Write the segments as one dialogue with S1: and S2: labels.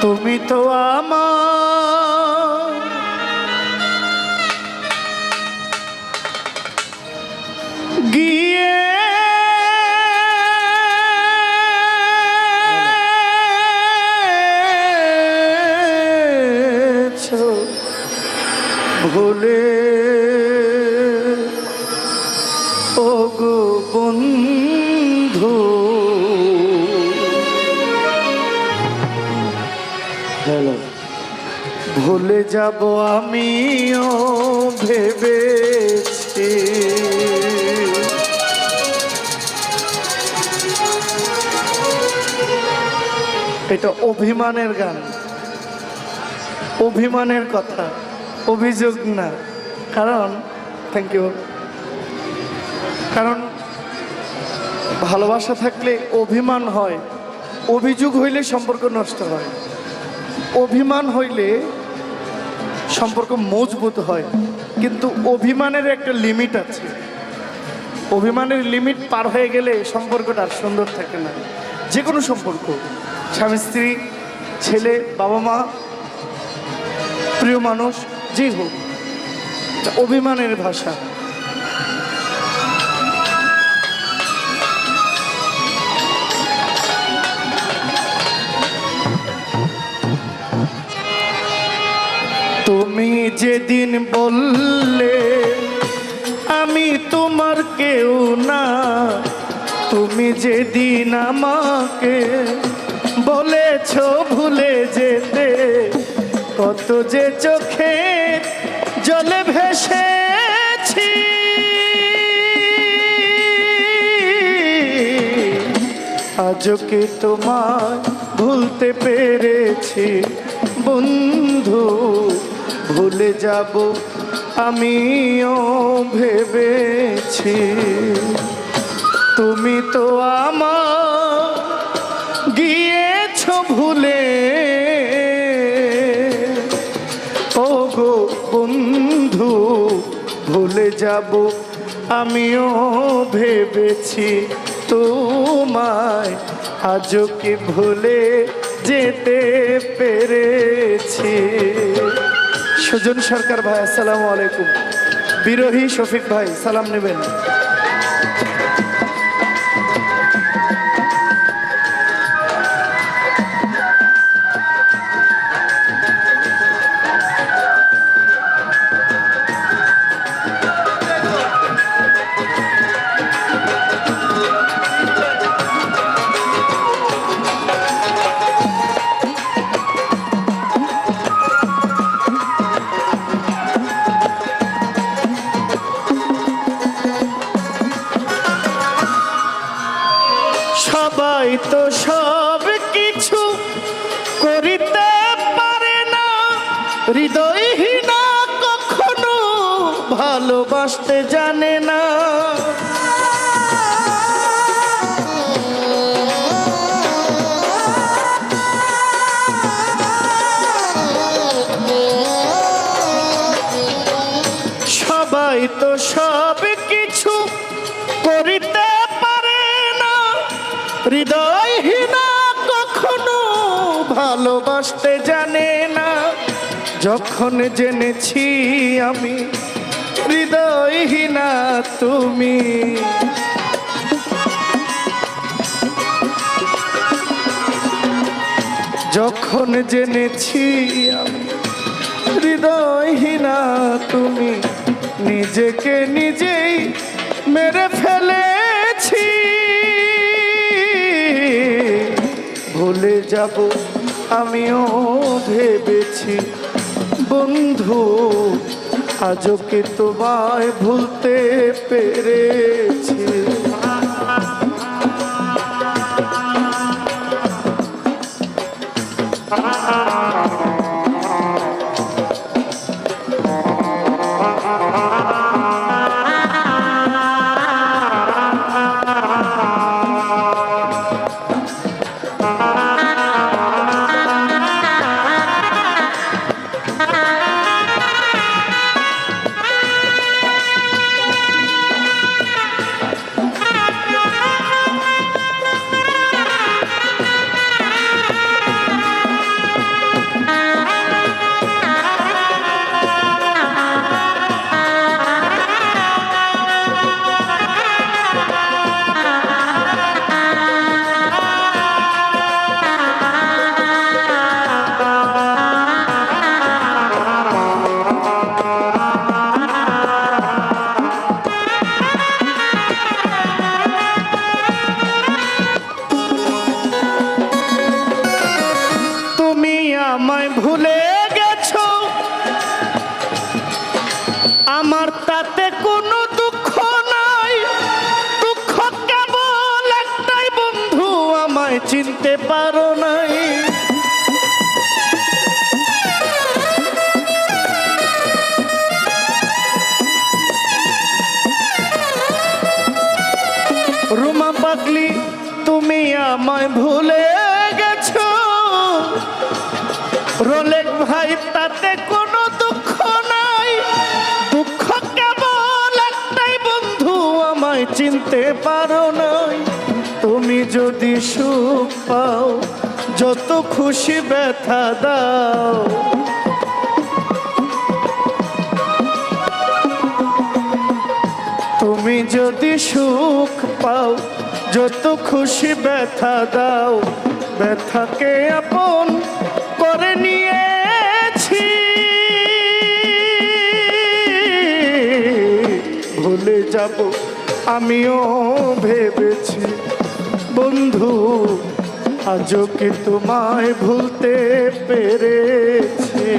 S1: তুমি তো আমার। গিয়ে ভুলে ও গো বন্ধু। ভুলে যাব আমিও ভেবেছি। এটা অভিমানের গান। অভিমানের কথা। অভিযোগ না। কারণ থ্যাংক ইউ কারণ, ভালোবাসা থাকলে অভিমান হয়। অভিযোগ হইলে সম্পর্ক নষ্ট হয়। অভিমান হইলে সম্পর্ক মজবুত হয়, কিন্তু অভিমানের একটা লিমিট আছে। অভিমানের লিমিট পার হয়ে গেলে সম্পর্কটা আর সুন্দর থাকে না। যে কোনো সম্পর্ক, স্বামী, স্ত্রী, ছেলে, বাবা মা, প্রিয় মানুষ, যেই হোক, অভিমানের ভাষা। তুমি যেদিন বললে, আমি তোমার কেউ না। তুমি যেদিন আমাকে বলেছ ভুলে যেতে, কত যে চোখে জলে ভেসেছি। আজও কি তোমায় ভুলতে পেরেছি, বন্ধু? ভুলে যাব, আমিও ভেবেছি। তুমি তো আমার গিয়েছ ভুলে। ও গো বন্ধু, ভুলে যাব, আমিও ভেবেছি। তোমায় আজও কি ভুলে যেতে পেরেছি? সুজন সরকার ভাই আসসালামু আলাইকুম। বিরোহী শফিক ভাই সালাম নেবেন। ভালোবাসতে জানে না। সবাই তো সব কিছু করিতে পারে না। হৃদয়হীনা কখনো ভালোবাসতে জানে না। যখন জেনেছি আমি হৃদয়হীনা তুমি। যখন জেনেছি হৃদয়হীনা তুমি, নিজেকে নিজেই মেরে ফেলেছি। ভুলে যাব আমিও ভেবেছি, বন্ধু আজও কি তোমায় ভুলতে পেরেছি পারো নাই। রুমা পাগলি, তুমি আমায় ভুলে গেছো। রোলেক ভাই, তাতে কোনো দুঃখ নাই। দুঃখ কেবল একটাই বন্ধু, আমায় চিনতে পারো সুখ পাও, যত খুশি ব্যথা দাও। তুমি যদি সুখ পাও, যত খুশি ব্যথা দাও। ব্যথাকে আপন করে নিয়েছি। ভুলে যাব, আমিও ভেবেছি। বন্ধু আজকে তোমায় ভুলতে পেরেছি?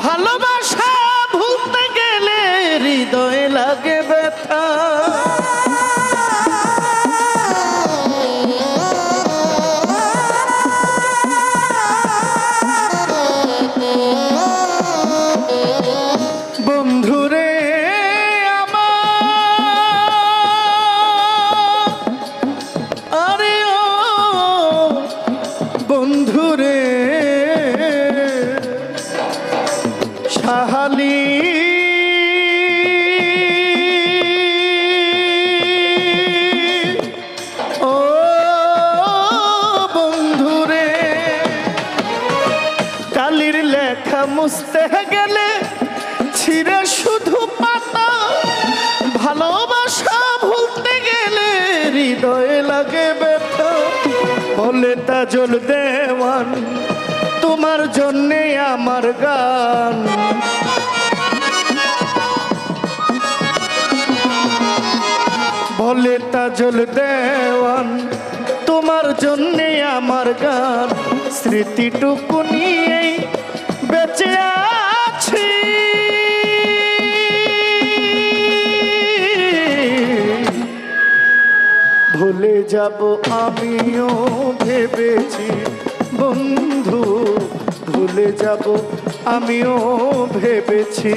S1: ভালোবাসা মুছতে গেলে ছিঁড়ে শুধু পাতা, ভালোবাসা ভুলতে গেলে হৃদয়ে লাগে ব্যথা। বলে তাজল দেওয়ান, তোমার জন্যে আমার গান। বলে তাজল দেওয়ান, তোমার জন্যে আমার গান। স্মৃতিটুকু নিয়েই ভুলে যাব আমিও ভেবেছি, বন্ধু, ভুলে যাব আমিও ভেবেছি।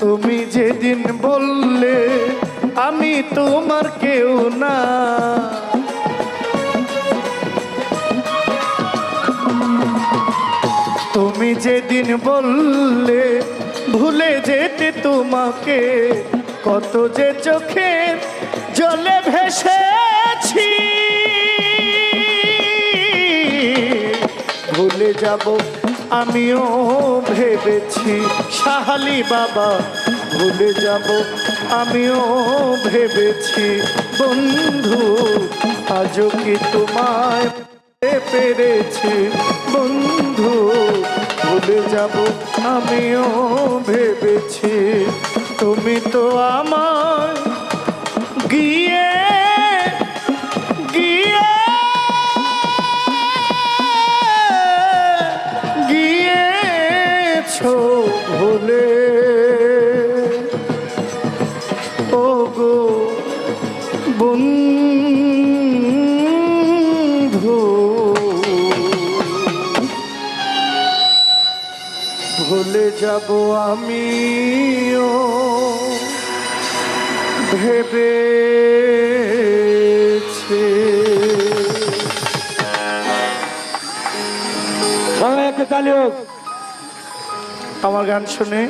S1: তুমি যেদিন বললে আমি তোমার কেউ না। তুমি যেদিন বললে ভুলে যেতে তোমাকে, কত যে চোখে জলে ভেসেছি। ভুলে যাব, আমিও ভেবেছি সাহালি বাবা। ভুলে যাব, আমিও ভেবেছি, বন্ধু, আজও কি তোমায় পেরেছি? বন্ধু, ভুলে যাব, আমিও ভেবেছি, তুমি তো আমার গিয়ে গিয়ে গিয়েছো ভুলে ও ভুলে যাব আমিও ভেবেছি।
S2: তালি হোক
S1: আমার গান শুনে